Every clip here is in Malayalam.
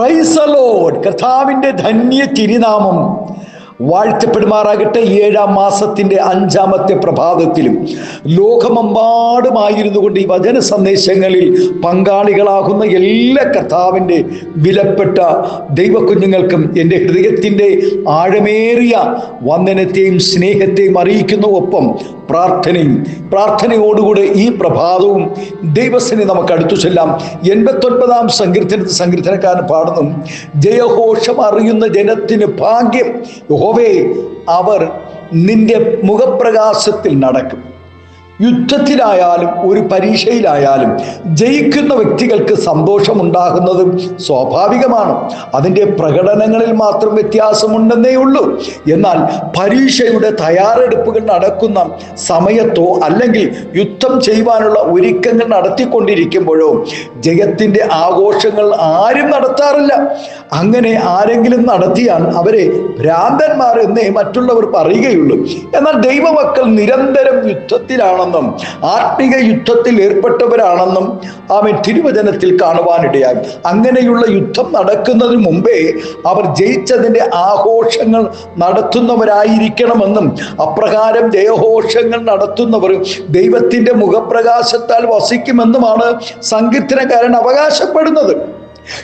പ്രൈസലോഡ് കർത്താവിന്റെ ധന്യ തിരുനാമം വാഴ്ത്തപ്പെടുമാറാകട്ടെ ഏഴാം മാസത്തിന്റെ അഞ്ചാമത്തെ പ്രഭാതത്തിലും. ലോകമെമ്പാടുമായിരുന്നു കൊണ്ട് ഈ വചന സന്ദേശങ്ങളിൽ പങ്കാളികളാകുന്ന എല്ലാ കർത്താവിന്റെ വിലപ്പെട്ട ദൈവകുഞ്ഞുങ്ങൾക്കും എന്റെ ഹൃദയത്തിന്റെ ആഴമേറിയ വന്ദനത്തെയും സ്നേഹത്തെയും അറിയിക്കുന്ന ഒപ്പം പ്രാർത്ഥനയും പ്രാർത്ഥനയോടുകൂടെ ഈ പ്രഭാതവും ദൈവസ്ഥനെ നമുക്ക് അടുത്തു ചെല്ലാം. എൺപത്തൊൻപതാം സങ്കീർത്തനത്തിൽ സങ്കീർത്തനക്കാരൻ പാടുന്നു. ജയഘോഷം അറിയുന്ന ജനത്തിന് ഭാഗ്യം. ഹോവേ അവർ നിന്റെ മുഖപ്രകാശത്തിൽ നടക്കും. യുദ്ധത്തിലായാലും ഒരു പരീക്ഷയിലായാലും ജയിക്കുന്ന വ്യക്തികൾക്ക് സന്തോഷമുണ്ടാകുന്നതും സ്വാഭാവികമാണ്. അതിന്റെ പ്രകടനങ്ങളിൽ മാത്രം വ്യത്യാസമുണ്ടെന്നേ ഉള്ളൂ. എന്നാൽ പരീക്ഷയുടെ തയ്യാറെടുപ്പുകൾ നടക്കുന്ന സമയത്തോ അല്ലെങ്കിൽ യുദ്ധം ചെയ്യുവാനുള്ള ഒരുക്കങ്ങൾ നടത്തിക്കൊണ്ടിരിക്കുമ്പോഴോ ജയത്തിന്റെ ആഘോഷങ്ങൾ ആരും നടത്താറില്ല. അങ്ങനെ ആരെങ്കിലും നടത്തിയാൽ അവരെ ഭ്രാന്തന്മാർ എന്നേ മറ്റുള്ളവർ പറയുകയുള്ളൂ. എന്നാൽ ദൈവമക്കൾ നിരന്തരം യുദ്ധത്തിലാണെന്നും ആത്മീക യുദ്ധത്തിൽ ഏർപ്പെട്ടവരാണെന്നും ആമേ തിരുവചനത്തിൽ കാണുവാനിടയായി. അങ്ങനെയുള്ള യുദ്ധം നടക്കുന്നതിന് മുമ്പേ അവർ ജയിച്ചതിന്റെ ആഘോഷങ്ങൾ നടത്തുന്നവരായിരിക്കണമെന്നും അപ്രകാരം ജയഘോഷങ്ങൾ നടത്തുന്നവർ ദൈവത്തിന്റെ മുഖപ്രകാശത്താൽ വസിക്കുമെന്നുമാണ് സങ്കീർത്തനക്കാരൻ അവകാശപ്പെടുന്നത്.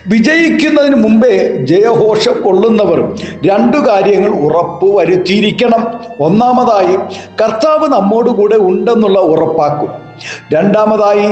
വിജയിക്കുന്നതിന് മുമ്പേ ജയഘോഷം കൊള്ളുന്നവർ രണ്ടു കാര്യങ്ങൾ ഉറപ്പ് വരുത്തിയിരിക്കണം ഒന്നാമതായി കർത്താവ് നമ്മോടുകൂടെ ഉണ്ടെന്നുള്ള ഉറപ്പാക്കും. രണ്ടാമതായി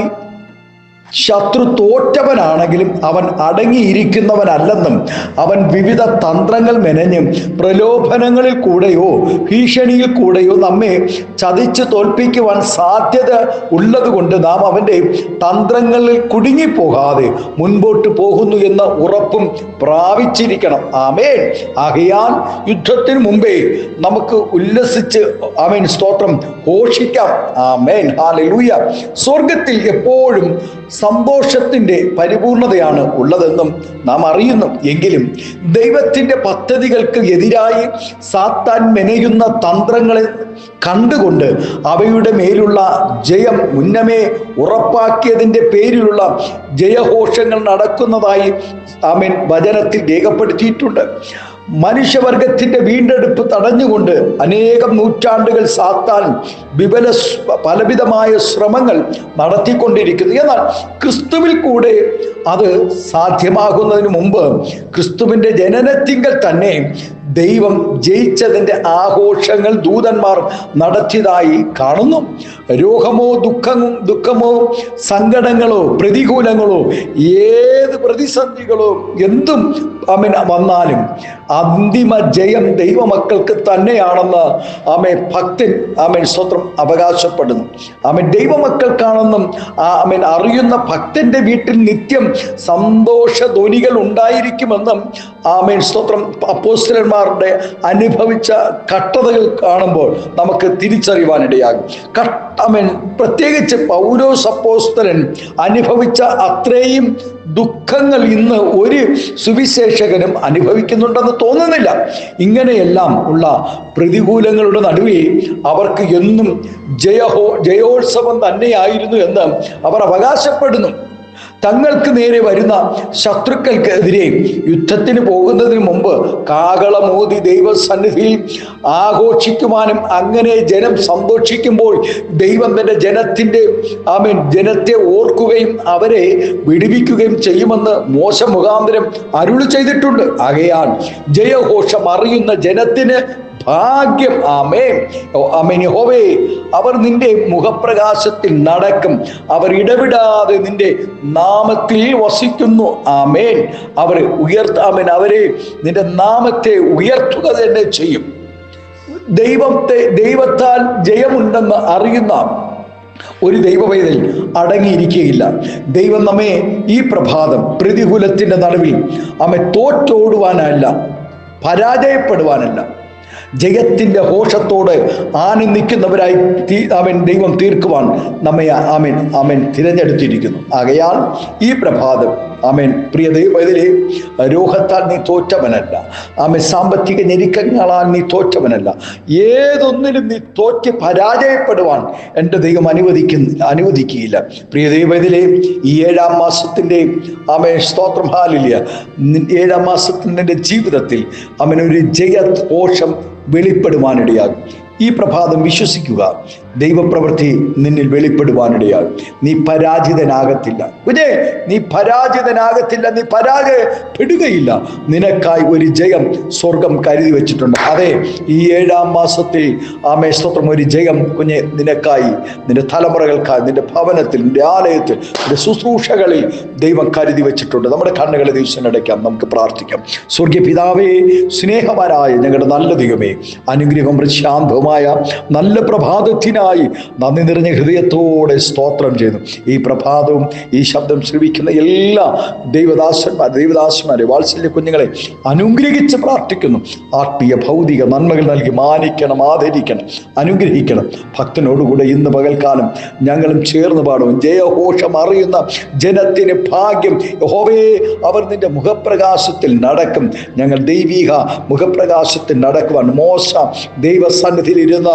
ശത്രു തോറ്റവനാണെങ്കിലും അവൻ അടങ്ങിയിരിക്കുന്നവനല്ലെന്നും അവൻ വിവിധ തന്ത്രങ്ങൾ മെനഞ്ഞും പ്രലോഭനങ്ങളിൽ കൂടെയോ ഭീഷണിയിൽ കൂടെയോ നമ്മെ ചതിച്ച് തോൽപ്പിക്കുവാൻ സാധ്യത ഉള്ളതുകൊണ്ട് നാം അവന്റെ തന്ത്രങ്ങളിൽ കുടുങ്ങിപ്പോകാതെ മുൻപോട്ട് പോകുന്നു എന്ന ഉറപ്പും പ്രാപിച്ചിരിക്കണം. ആമേൻ. ആകയാൽ യുദ്ധത്തിന് മുമ്പേ നമുക്ക് ഉല്ലസിച്ച് ആമേൻ സ്തോത്രം ഘോഷിക്കാം. ആമേൻ. ഹാലൂയ സ്വർഗത്തിൽ എപ്പോഴും സന്തോഷത്തിന്റെ പരിപൂർണതയാണ് ഉള്ളതെന്നും നാം അറിയുന്നു. എങ്കിലും ദൈവത്തിന്റെ പദ്ധതികൾക്ക് എതിരായി സാത്താൻ മെനയുന്ന തന്ത്രങ്ങളെ കണ്ടുകൊണ്ട് അവയുടെ മേലുള്ള ജയം മുന്നമേ ഉറപ്പാക്കിയതിന്റെ പേരിലുള്ള ജയഘോഷങ്ങൾ നടക്കുന്നതായി ആമേൻ വചനത്തിൽ രേഖപ്പെടുത്തിയിട്ടുണ്ട്. മനുഷ്യവർഗത്തിന്റെ വീണ്ടെടുപ്പ് തടഞ്ഞുകൊണ്ട് അനേകം നൂറ്റാണ്ടുകൾ സാത്താൻ വിപല പലവിധമായ ശ്രമങ്ങൾ നടത്തിക്കൊണ്ടിരിക്കുന്നു. എന്നാൽ ക്രിസ്തുവിൽ കൂടെ അത് സാധ്യമാകുന്നതിന് മുമ്പ് ക്രിസ്തുവിന്റെ ജനനത്തിങ്കൽ തന്നെ ദൈവം ജയിച്ചതിന്റെ ആഘോഷങ്ങൾ ദൂതന്മാർ നടത്തിയതായി കാണുന്നു. രോഗമോ ദുഃഖമോ ദുഃഖമോ സങ്കടങ്ങളോ പ്രതികൂലങ്ങളോ ഏത് പ്രതിസന്ധികളോ എന്തും അമ്മ വന്നാലും അന്തിമ ജയം ദൈവമക്കൾക്ക് തന്നെയാണെന്ന് ആമെ ഭക്തൻ ആമൻ സ്വത്രം അവകാശപ്പെടുന്നു. ആമൻ ദൈവമക്കൾക്കാണെന്നും ആമൻ അറിയുന്ന ഭക്തന്റെ വീട്ടിൽ നിത്യം സന്തോഷ ധ്വനികൾ ഉണ്ടായിരിക്കുമെന്നും ആമേൻ സ്തോത്രം അപ്പോസ്റ്റലന്മാരുടെ അനുഭവിച്ച കട്ടതകൾ കാണുമ്പോൾ നമുക്ക് തിരിച്ചറിയുവാനിടയാകും. കട്ടമൻ പ്രത്യേകിച്ച് പൗരോസ് അപ്പോസ്തലൻ അനുഭവിച്ച അത്രയും ദുഃഖങ്ങൾ ഇന്ന് ഒരു സുവിശേഷകനും അനുഭവിക്കുന്നുണ്ടെന്ന് തോന്നുന്നില്ല. ഇങ്ങനെയെല്ലാം ഉള്ള പ്രതികൂലങ്ങളുടെ നടുവേ അവർക്ക് എന്നും ജയഹോ ജയോത്സവം തന്നെയായിരുന്നു എന്ന് അവർ അവകാശപ്പെടുന്നു. തങ്ങൾക്ക് നേരെ വരുന്ന ശത്രുക്കൾക്കെതിരെ യുദ്ധത്തിന് പോകുന്നതിന് മുമ്പ് കാകളമോതി ദൈവസന്നിധിയിൽ ആഘോഷിക്കുവാനും അങ്ങനെ ജനം സന്തോഷിക്കുമ്പോൾ ദൈവം തന്റെ ജനത്തിന്റെ ആമീൻ ജനത്തെ ഓർക്കുകയും അവരെ വിടുവിക്കുകയും ചെയ്യുമെന്ന് മോശ മുഖാന്തരം അരുളി ചെയ്തിട്ടുണ്ട്. ആകയാൽ ജയഘോഷം അറിയുന്ന ജനത്തിന് ഭാഗ്യം. ആമേ ആമേൻ. യഹോവേ അവർ നിന്റെ മുഖപ്രകാശത്തിൽ നടക്കും. അവർ ഇടപെടാതെ നിന്റെ നാമത്തിൽ വസിക്കുന്നു. ആമേൻ. അവർ ഉയർത്ത ആമേൻ. അവരെ നിന്റെ നാമത്തെ ഉയർത്തുക തന്നെ ചെയ്യും. ദൈവത്തെ ദൈവത്താൽ ജയമുണ്ടെന്ന് അറിയുന്ന ഒരു ദൈവവേദൽ അടങ്ങിയിരിക്കുകയില്ല. ദൈവം നമ്മെ ഈ പ്രഭാതം പ്രതികൂലത്തിന്റെ നടുവിൽ അമ്മ തോറ്റോടുവാനല്ല പരാജയപ്പെടുവാനല്ല. ജയത്തിന്റെ ഘോഷത്തോട് ആനന്ദിക്കുന്നവരായി തീ അവൻ ദൈവം തീർക്കുവാൻ നമ്മെ ആമൻ ആമൻ തിരഞ്ഞെടുത്തിരിക്കുന്നു. ആകയാൽ ഈ പ്രഭാതം ആമേൻ. പ്രിയ ദൈവത്തിലെ രോഗത്താൽ നീ തോറ്റവനല്ല. ആമേ സാമ്പത്തിക ഞെരുക്കങ്ങളാൽ നീ തോറ്റവനല്ല. ഏതൊന്നിലും നീ തോറ്റ് പരാജയപ്പെടുവാൻ എന്റെ ദൈവം അനുവദിക്കുന്ന അനുവദിക്കുകയില്ല. പ്രിയ ദൈവത്തിലെ ഈ ഏഴാം മാസത്തിന്റെ ആമേ സ്തോത്രം ഹാലില്ല ഏഴാം മാസത്തിന്റെ ജീവിതത്തിൽ അവനൊരു ജയഘോഷം വെളിപ്പെടുവാനിടയാകും. ഈ പ്രഭാതം വിശ്വസിക്കുക. ദൈവപ്രവൃത്തി നിന്നിൽ വെളിപ്പെടുവാനിടയാകും നീ പരാജിതനാകത്തില്ല. കുഞ്ഞേ നീ പരാജിതനാകത്തില്ല. നീ പരാജയപ്പെടുകയില്ല നിനക്കായി ഒരു ജയം സ്വർഗം കരുതി വെച്ചിട്ടുണ്ട്. അതെ ഈ ഏഴാം മാസത്തിൽ ആമേ സ്തോത്രം. ഒരു ജയം കുഞ്ഞെ നിനക്കായി നിന്റെ തലമുറകൾക്കായി നിന്റെ ഭവനത്തിൽ നിന്റെ ആലയത്തിൽ നിന്റെ ശുശ്രൂഷകളിൽ ദൈവം കരുതി വെച്ചിട്ടുണ്ട്. നമ്മുടെ കണ്ണുകളെ ദിവസം അടയ്ക്കാം. നമുക്ക് പ്രാർത്ഥിക്കാം. സ്വർഗീയ പിതാവേ സ്നേഹവാനായ ഞങ്ങളുടെ നല്ല ദൈവമേ അനുഗ്രഹം പ്രശാന്തവുമായ നല്ല പ്രഭാതത്തിനായി നന്ദി നിറഞ്ഞ ഹൃദയത്തോടെ സ്തോത്രം ചെയ്യുന്നു. ഈ പ്രഭാതവും ഈ ശബ്ദം ശ്രവിക്കുന്ന എല്ലാ ദൈവദാസന്മാർ ദൈവദാസന്മാരെ വാത്സല്യ കുഞ്ഞുങ്ങളെ അനുഗ്രഹിച്ച് പ്രാർത്ഥിക്കുന്നു. ആത്മീയ ഭൗതിക നന്മകൾ നൽകി മാനിക്കണം ആദരിക്കണം അനുഗ്രഹിക്കണം. ഭക്തനോടുകൂടെ ഇന്ന് പകൽക്കാലം ഞങ്ങളും ചേർന്ന് പാടും. ജയഘോഷം അറിയുന്ന ജനത്തിന് ഭാഗ്യം. ഹോവേ അവർ നിന്റെ മുഖപ്രകാശത്തിൽ നടക്കും. ഞങ്ങൾ ദൈവീക മുഖപ്രകാശത്തിൽ നടക്കുവാൻ മോശ ദൈവസന്നിധിയിൽ ഇരുന്ന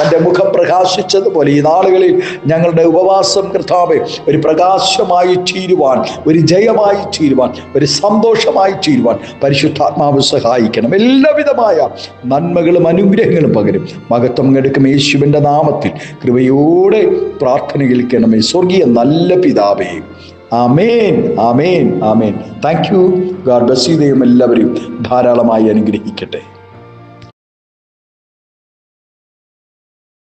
തന്റെ മുഖം പ്രകാശിച്ചതുപോലെ ഈ നാളുകളിൽ ഞങ്ങളുടെ ഉപവാസം കർത്താവെ ഒരു പ്രകാശമായി ചീരുവാൻ ഒരു ജയമായി ചീരുവാൻ ഒരു സന്തോഷമായി ചീരുവാൻ പരിശുദ്ധാത്മാവ് സഹായിക്കണം. എല്ലാവിധമായ നന്മകളും അനുഗ്രഹങ്ങളും പകരും. മഹത്വം എടുക്കും യേശുവിന്റെ നാമത്തിൽ. കൃപയോടെ പ്രാർത്ഥന കേൾക്കണമേ സ്വർഗീയ നല്ല പിതാവേ. ആമേൻ ആമേൻ ആമേൻ. താങ്ക് യു ഗാഡ് ബസ് ദൈവം എല്ലാവരെയും ധാരാളമായി അനുഗ്രഹിക്കട്ടെ.